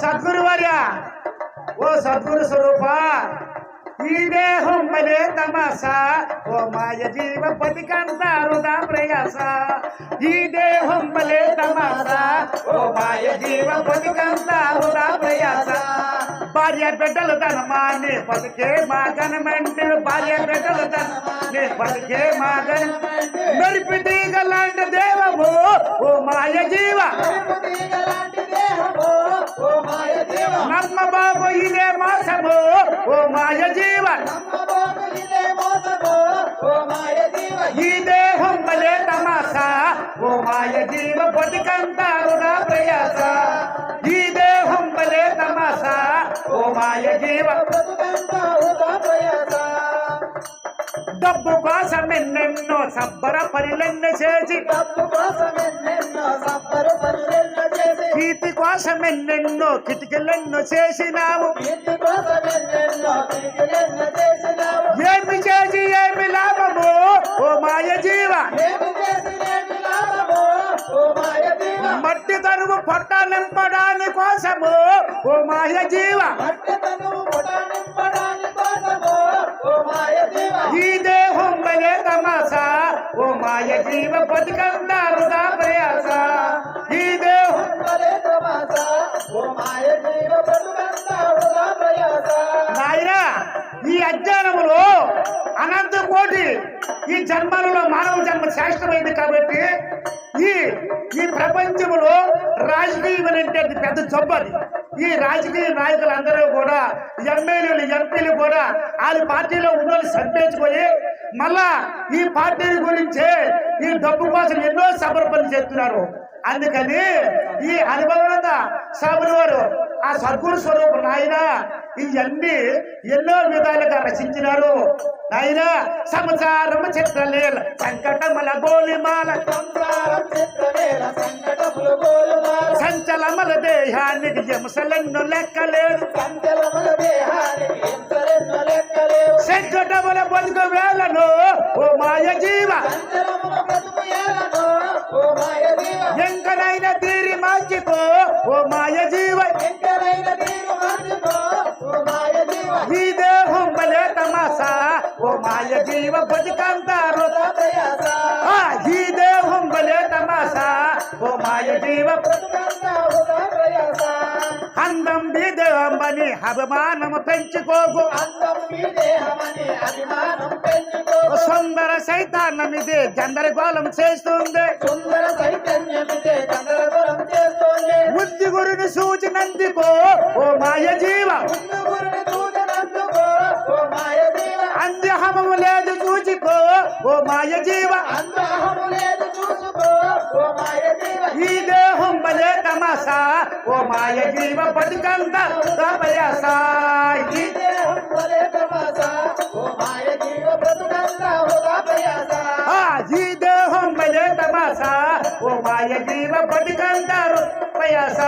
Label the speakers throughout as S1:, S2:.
S1: సద్గురు వర్య ఓ సద్గురు స్వరూప ఈ దేహం మలే తమాస ఓ మాయ జీవ పతికంత వృధా ప్రయాస ఈ దేహం మలే తమాస ఓ మాయ జీవ పతికంత వృధా ప్రయాస భార్య బిడ్డలు ధనమాని పలికే మాగనమంటే భార్య బిడ్డలు ధనమాని పలికే మాగన మెరిపి తీగ లాంటి దేవము ఓ మాయ జీవ నమ్మ బాబు ఇదే మోసము ఓ మాయ జీవ ఈ దేహం వలే తమాసా ఓ మాయ జీవ బతికంతా వృధా ప్రయాస ఈ దేహం వలే తమాసా ఓ మాయ జీవ డబ్బు కోసం ఎన్నెన్నో సబ్బర పనులెన్న చేసి కీర్తి కోసం ఎన్నెన్నో కిటికలెన్నో చేసినావు. ఏమి చేసి ఏమి లాభము? ఓ మాయ జీవ. మట్టి తరువు పొట్ట నింపడాని కోసము. ఓ మాయ జీవ. ఈ దేహం బలే తమాసా ఓ మాయ జీవ బతుకంతా దా ప్రయాస. ఈ దేహం నాయనా ఈ అజ్ఞానములో అనంత కోటి ఈ జన్మలలో మానవ జన్మ శ్రేష్టమైంది కాబట్టి ఈ ఈ ప్రపంచములో రాజకీయం అంటే అది పెద్ద జబ్బు అది. ఈ రాజకీయ నాయకులందరూ కూడా ఎమ్మెల్యేలు ఎంపీలు కూడా వాళ్ళ పార్టీలో ఉన్న సంపేసుకొని మళ్ళా ఈ పార్టీ గురించే ఈ డబ్బు కోసం ఎన్నో సమర్పణలు చేస్తున్నారు. అందుకని ఈ అనుభవం సభలు వారు ఆ సద్గురు స్వరూపు నాయన ఇవన్నీ ఎన్నో విధాలుగా రచించినారు నాయన సంసారం చిత్రలీల సంకటముల గోలిమాల. సంచలముల దేహానికి హింసలెన్ను లెక్కలేదు. సంకటముల బతుకు మాయ జీవ బతుకంతారు ఈ దేహం బలే తమాసా. ఓ మాయ జీవ అందం దేహంబని అభిమానము పెంచుకోకు. సుందర సైతాన్నమిది గందరగోళం చేస్తుంది.
S2: సుందర చైతన్యమిదే చంద్రపురం చేస్తోంది.
S1: బుద్ధి గురుని సూచినందుకో ఓ మాయ జీవ.
S2: మాయ
S1: జీవ
S2: అందాహము లేదు చూసుకో ఓ మాయ దేవ
S1: ఈ దేహం బలే తమాసా ఓ మాయ జీవ బతుకంత ప్రయాస ఈ
S2: దేహం వలె తమాసా ఓ మాయ జీవ బ్రతుకంతా హోదా ప్రయాస
S1: ఆ, ఈ దేహం బలే తమాసా ఓ మాయ జీవ బతుకంత ప్రయాస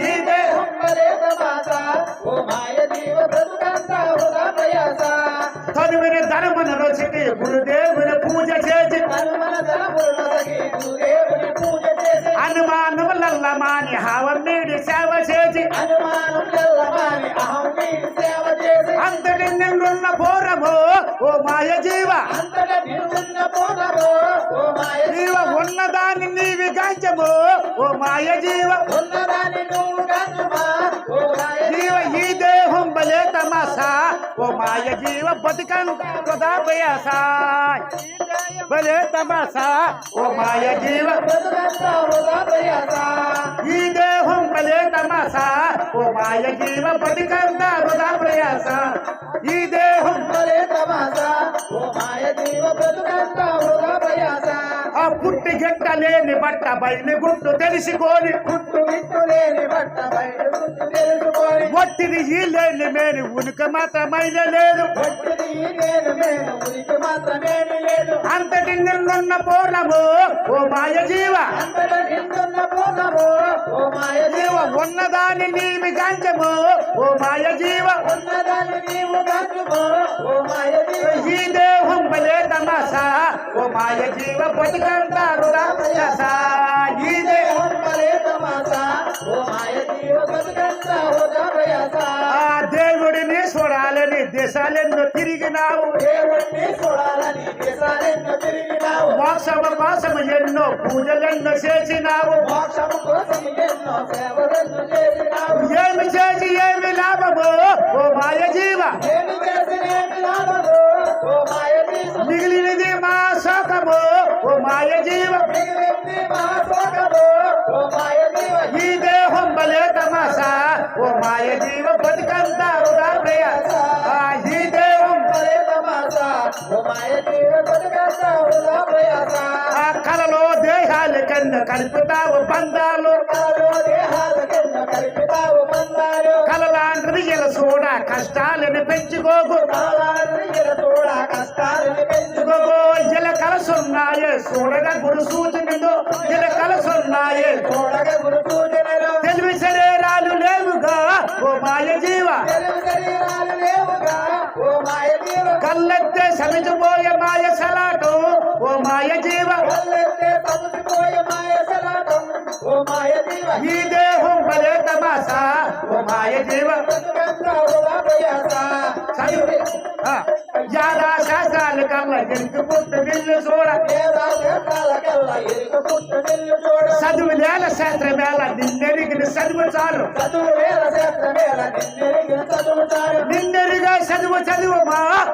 S1: ఈ దేహం
S2: దేహం వలె తమాసా ఓ మాయ జీవ బ్రతుకంతా హోదా ప్రయాస
S1: ధనమున రుచికి గురుదేవుని పూజ చేసి
S2: హనుమన ధనములు నొసగి గురుదేవుని పూజ చేసి
S1: అనుమానములల్లమాని హావం నీడి సేవ చేసి అంతటి నిన్నున్న పోరము ఓ మాయ జీవ నీవ ఉన్నదాన్ని నీవి గాంచము ఓ మాయ జీవ
S2: ఉన్నదాన్ని
S1: జీవ ఈ దేహం బలే తమాసా. ఓ మాయ జీవ బతుకను వృధా ప్రయాస భలే తమాసా. ఓ మాయ జీవ ఈ దేహం భలే తమాసా. ఓ మాయ జీవ బతుకంతా వృధా ప్రయాస ఈ దేహం గెట్టలేని బట్ట బయలు గుట్టు తెలిసికోని.
S2: పుట్టు విట్టు లేని బట్ట తెలుసుకొని.
S1: ఒట్టిది ఈ లేని మేని ఉనికి మాత్రమైన లేదు.
S2: ఒట్టిది ఉనికి లేదు.
S1: అంతటి నిన్నున్న పూర్ణము ఓ మాయ జీవ.
S2: అంతట నిండున్న పోదము ఓ మాయ
S1: జీవ ఉన్నదాన్ని నీవి గాంచము ఓ మాయ జీవ.
S2: ఉన్నదాన్ని నీవు గనుమో సాయ జీవ బతికంటారు రామయ్య సాయి ఆ దేవుడిని చూడాలని
S1: దేశాలెన్నో తిరిగినావు.
S2: దేవుడిని చూడాలని దేశాలెన్నో తిరిగినావు.
S1: మోక్షము కోసం ఎన్నో పూజలెన్నో చేసినావు.
S2: మోక్షము కోసం ఎన్నో సేవలెన్నో చేసినావు.
S1: ఏమి చేసి ఏమి లాభము? ఓ మాయ జీవ
S2: ఏమి
S1: చేసి బతుకంతా వృధా ప్రయాస
S2: బతుకంతా వృధా ప్రయాస
S1: ఆ కలలో దేహాల కన్న కలుపుతావు బంధాలు.
S2: దేహాల కింద కలిపితావు బంధాలు.
S1: కలలాంటిది ఇలా చూడ కష్టాలను పెంచుకోకు.
S2: చూడ కష్టాలను పెంచుకో
S1: పెంచుకోకు ఇలా కలసున్నాయే చూడగా గురు సూచనలు. ఇలా కలసున్నాయే.
S2: చూడగా గురు సూచనలు.
S1: తెలివి కళ్ళెత్తే సమిచిపోయే మాయ సలాటు ఓ మాయ జీవ
S2: కళ్ళెత్తే తమసిపోయే మాయ సలాటం ఓ మాయ జీవ
S1: ఈ దేహం బలే తమాసా ఓ మాయ జీవ
S2: బతుకంతా వృధా ప్రయాస
S1: చదువు ఆ, యాదా శాస్త్రాలు కల్లా ఎరుకు పుట్టు నిల్లు చూడ
S2: వేదా దేశాలకెల్లా ఇరుకు పుట్టు నిల్లు చూడు
S1: చదువు నేల శాస్త్రం వేళ నిన్నెరిగిన చదువు చాలు
S2: చదువు వేల శాస్త్ర వేల నిన్నెరిగిన చదువు చాలు
S1: నిన్నెరిగా చదువు చదువు మా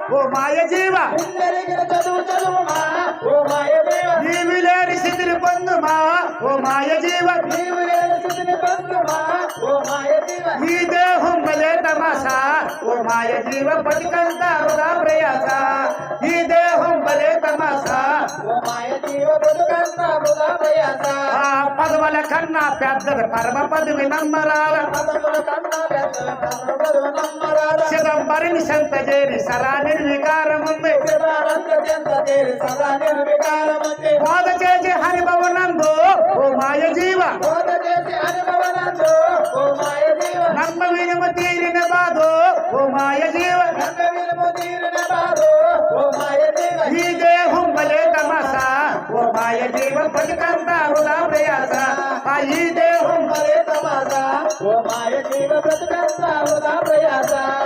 S1: ఓ మాయ జీవ
S2: నిన్నెరిగిన చదువు చదువు మా ఓ మాయ జీవ
S1: నీవి లేని స్థితిని పొందు మా ఓ మాయ జీవ
S2: నీవు లేని స్థితిని పొందుమా ఓ మాయ జీవ
S1: ఈ దేహం బలే తమాసా ఓ మాయ జీవ బతికంతా వృధా ప్రయాస ఈ దేహం బలే తమాసా
S2: ఓ మాయ జీవ బతుకంతా వృధా ప్రయాస
S1: ఆ పదవుల కన్నా పెద్దది పరమ పదవి నమ్మరాల
S2: పదముల కన్నా పెద్ద పదములు నమ్మరాల
S1: చిదంబరిని సంత చేరి సరా నిర్వికారం ఉంది
S2: శివానంద చెంత చేరి సదా నిర్వికారమంది
S1: బోధ చేసి హరిభవనందు ఓ మాయ జీవ
S2: బోధ చేసి అనుభవనందు ఓ మాయ జీవ
S1: నమ్మ వినుమ తీరిన బాధో ఓ మాయ జీవ
S2: నంద విలుము తీరిన బాధు ఓ మాయ జీవ
S1: ఈ దేహం బలే తమాసా ఓ మాయ జీవ బతికంతా వృధా ప్రయాస ఆ ఈ దేహం
S2: మరే తమాసా ఓ మాయ జీవ బ్రతుకంతా వృధా ప్రయాస
S1: జైబులో సద్గురు బ్రహ్మరాజుకు